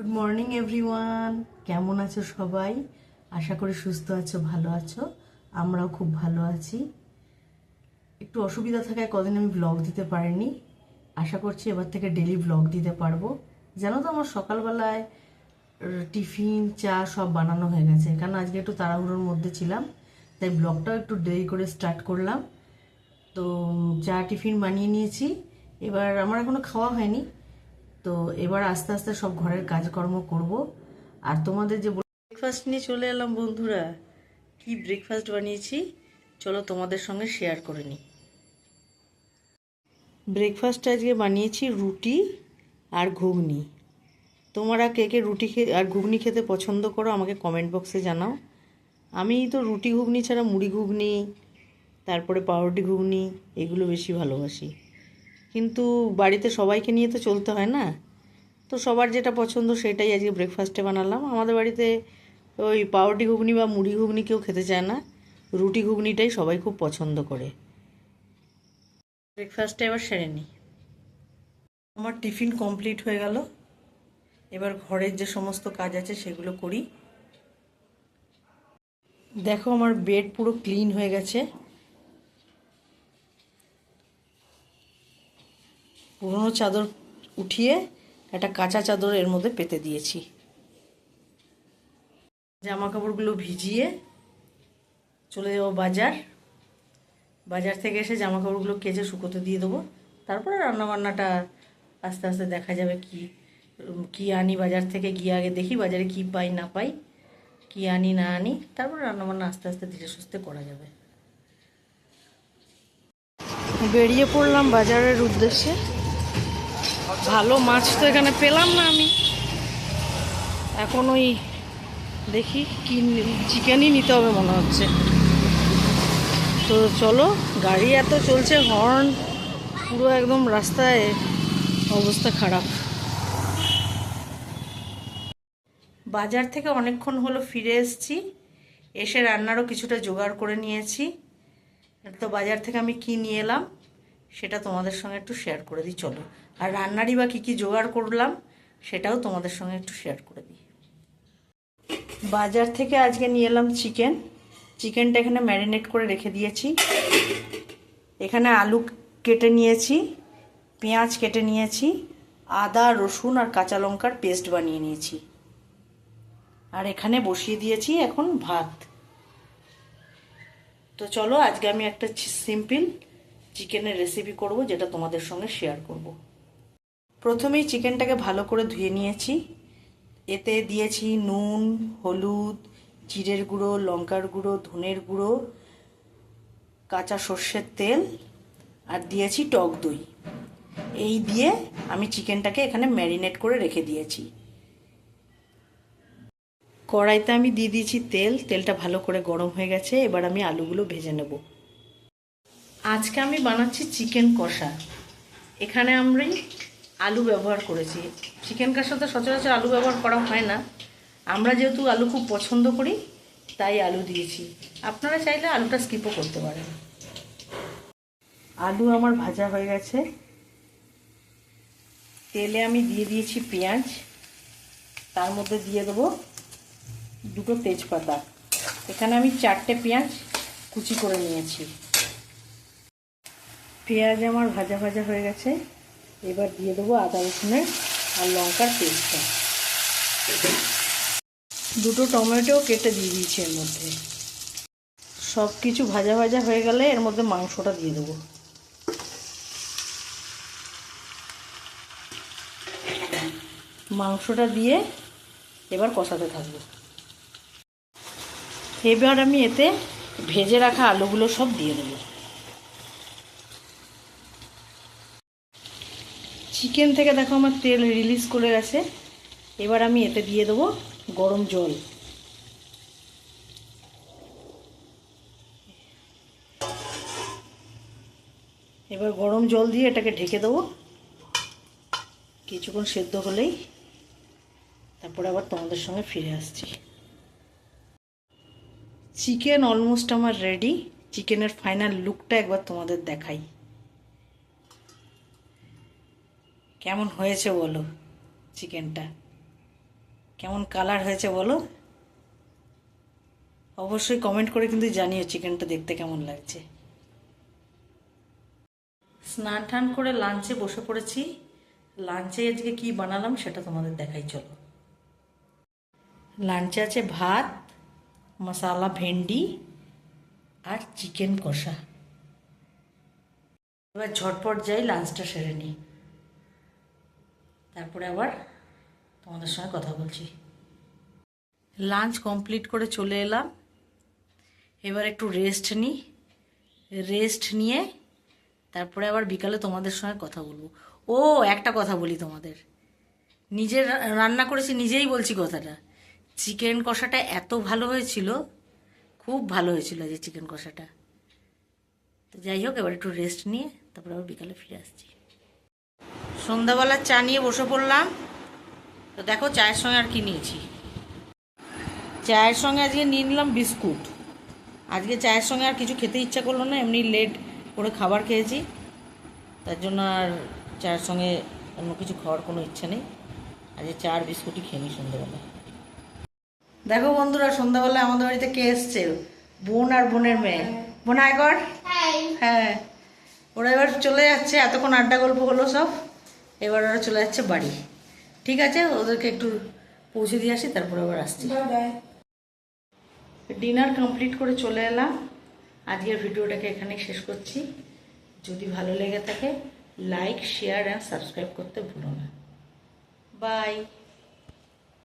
Good morning everyone কেমন আছো সবাই? আশা করি সুস্থ আছো, ভালো আছো। আমরাও খুব ভালো আছি। একটু অসুবিধা থাকায় কদিন আমি ব্লগ দিতে পারিনি। আশা করছি এবার থেকে ডেলি ব্লগ দিতে পারব। জানো তো আমার সকালবেলায় টিফিন, চা সব বানানো হয়ে গেছে। কারণ আজকে একটু তাড়াহুড়োর মধ্যে ছিলাম, তাই ব্লগটাও একটু দেরি করে স্টার্ট করলাম। তো, চা, টিফিন বানিয়ে নিয়েছি। এবার আমার এখনও খাওয়া হয়নি। তো এবার আস্তে আস্তে সব ঘরের কাজকর্ম করব। আর তোমাদের যে ব্রেকফাস্ট নিয়ে চলে এলাম বন্ধুরা। কি ব্রেকফাস্ট বানিয়েছি? চলো তোমাদের সঙ্গে শেয়ার করে নিই। ব্রেকফাস্ট আজকে বানিয়েছি রুটি আর ঘুগনি। তোমরা কে কে রুটি আর ঘুগনি খেতে পছন্দ করো আমাকে কমেন্ট বক্সে জানাও। আমি তো রুটি ঘুগনি ছাড়া মুড়ি ঘুগনি, তারপরে পাউরুটি ঘুগনি, এগুলো বেশি ভালোবাসি। কিন্তু বাড়িতে সবাইকে নিয়ে তো চলতে হয় না। তো সবার যেটা পছন্দ সেটাই আজকে ব্রেকফাস্টে বানালাম। আমাদের বাড়িতে ওই পাউরুটি ঘুগনি বা মুড়ি ঘুগনি কেউ খেতে চায় না। রুটি ঘুগনিটাই সবাই খুব পছন্দ করে। ব্রেকফাস্টে এবার সেরে নিই। আমার টিফিন কমপ্লিট হয়ে গেল। এবার ঘরের যে সমস্ত কাজ আছে সেগুলো করি। দেখো আমার বেড পুরো ক্লিন হয়ে গেছে। পুরনো চাদর উঠিয়ে একটা কাঁচা চাদর এর মধ্যে পেতে দিয়েছি। জামা কাপড়গুলো ভিজিয়ে চলে যাব বাজার। বাজার থেকে এসে জামা কাপড়গুলো কেচে শুকোতে দিয়ে দেবো। তারপরে রান্নাবান্নাটা আস্তে আস্তে দেখা যাবে কি কি আনি বাজার থেকে, গিয়ে আগে দেখি বাজারে কি পাই না পাই, কি আনি না আনি, তারপরে রান্নাবান্না আস্তে আস্তে ধীরে সুস্থে করা যাবে। বেরিয়ে পড়লাম বাজারের উদ্দেশ্যে। ভালো মাছ তো এখানে পেলাম না আমি। এখন ওই দেখি কি চিকেনই নিতে হবে মনে হচ্ছে। তো চলো, গাড়ি এত চলছে, হর্ন পুরো একদম রাস্তায় অবস্থা খারাপ। বাজার থেকে অনেকক্ষণ হলো ফিরে এসেছি, এসে রান্নারও কিছুটা জোগাড় করে নিয়েছি। তো বাজার থেকে আমি কি নিয়ে এলাম? সেটা তোমাদের সঙ্গে একটু শেয়ার করে দিই, চলো। আর রান্নারই বা কী কী জোগাড় করলাম, সেটাও তোমাদের সঙ্গে একটু শেয়ার করে দিই। বাজার থেকে আজকে নিয়ে এলাম চিকেন চিকেনটা এখানে ম্যারিনেট করে রেখে দিয়েছি। এখানে আলু কেটে নিয়েছি, পেঁয়াজ কেটে নিয়েছি, আদা, রসুন আর কাঁচা লঙ্কার পেস্ট বানিয়ে নিয়েছি। আর এখানে বসিয়ে দিয়েছি এখন ভাত। তো চলো, আজকে আমি একটা সিম্পল চিকেনের রেসিপি করব, যেটা তোমাদের সঙ্গে শেয়ার করব। প্রথমেই চিকেনটাকে ভালো করে ধুয়ে নিয়েছি। এতে দিয়েছি নুন, হলুদ, জিরের গুঁড়ো, লঙ্কার গুঁড়ো, ধনের গুঁড়ো, কাঁচা সর্ষের তেল, আর দিয়েছি টক দই। এই দিয়ে আমি চিকেনটাকে এখানে ম্যারিনেট করে রেখে দিয়েছি। কড়াইতে আমি দিয়ে দিয়েছি তেল। তেলটা ভালো করে গরম হয়ে গেছে। এবার আমি আলুগুলো ভেজে নেব। আজকে আমি বানাচ্ছি চিকেন কষা। এখানে আমি আলু ব্যবহার করেছি। চিকেন কষাতে সচরাচর আলু ব্যবহার করা হয় না। আমরা যেহেতু আলু খুব পছন্দ করি, তাই আলু দিয়েছি। আপনারা চাইলে আলুটা স্কিপও করতে পারেন। আলু আমার ভাজা হয়ে গেছে। তেলে আমি দিয়ে দিয়েছি পেঁয়াজ। তার মধ্যে দিয়ে দেবো দুটো তেজপাতা। এখানে আমি চারটে পেঁয়াজ কুচি করে নিয়েছি। পেঁয়াজ আমার ভাজা ভাজা হয়ে গেছে। এবার দিয়ে দেবো আদা রসুনের আর লঙ্কার পেস্টটা। দুটো টমেটো কেটে দিয়ে দিয়েছি এর মধ্যে। সব কিছু ভাজা ভাজা হয়ে গেলে এর মধ্যে মাংসটা দিয়ে দেবো। মাংসটা দিয়ে এবার কষাতে থাকব। এবার আমি এতে ভেজে রাখা আলুগুলো সব দিয়ে দেবো। চিকেন থেকে দেখো আমার তেল রিলিজ করে গেছে। এবার আমি এতে দিয়ে দেবো গরম জল। এবার গরম জল দিয়ে এটাকে ঢেকে দেবো। কিছুক্ষণ সেদ্ধ হলেই তারপরে আবার তোমাদের সঙ্গে ফিরে আসছি। চিকেন অলমোস্ট আমার রেডি চিকেনের ফাইনাল লুকটা একবার তোমাদের দেখাই। কেমন হয়েছে বলো চিকেনটা? কেমন কালার হয়েছে বলো? অবশ্যই কমেন্ট করে কিন্তু জানিও চিকেনটা দেখতে কেমন লাগছে। স্নান টান করে লাঞ্চে বসে পড়েছি। লাঞ্চে আজকে কি বানালাম সেটা তোমাদের দেখাই, চলো। লাঞ্চে আছে ভাত মশালা ভেন্ডি আর চিকেন কষা। এবার ঝটপট যাই লাঞ্চটা সেরে নিই। তারপরে আবার তোমাদের সঙ্গে কথা বলছি। লাঞ্চ কমপ্লিট করে চলে এলাম। এবার একটু রেস্ট নিই। রেস্ট নিয়ে তারপরে আবার বিকালে তোমাদের সঙ্গে কথা বলব। ও, একটা কথা বলি তোমাদের। নিজের রান্না করেছি, নিজেই বলছি কথাটা। চিকেন কষাটা এত ভালো হয়েছিল, খুব ভালো হয়েছিল যে চিকেন কষাটা। তো যাই হোক, এবার একটু রেস্ট নিয়ে তারপরে আবার বিকালে ফিরে আসছি। সন্ধ্যাবেলা চা নিয়ে বসে পড়লাম। তো দেখো চায়ের সঙ্গে আর কি নিয়েছি। চায়ের সঙ্গে আজকে নিয়ে নিলাম বিস্কুট। আজকে চায়ের সঙ্গে আর কিছু খেতে ইচ্ছা করল না এমনি লেট করে খাবার খেয়েছি। তার জন্য আর চায়ের সঙ্গে অন্য কিছু খাওয়ার কোনো ইচ্ছা নেই। আজকে চা আর বিস্কুটই খেয়ে নিই সন্ধ্যাবেলা। দেখো বন্ধুরা সন্ধ্যাবেলা আমাদের বাড়িতে কে এসছে? বোন আর বোনের মেয়ে। বোন আয় কর। হ্যাঁ। ওরা এবার চলে যাচ্ছে এতক্ষণ আড্ডা গল্প হলো সব। এবার ওরা চলে যাচ্ছে বাড়ি। ঠিক আছে? ওদেরকে একটু পৌঁছে দিয়ে আসি তারপরে আবার আসছি। ডিনার কমপ্লিট করে চলে এলাম। আজকের ভিডিওটাকে এখানে শেষ করছি। যদি ভালো লেগে থাকে লাইক শেয়ার অ্যান্ড সাবস্ক্রাইব করতে ভুলো না। বাই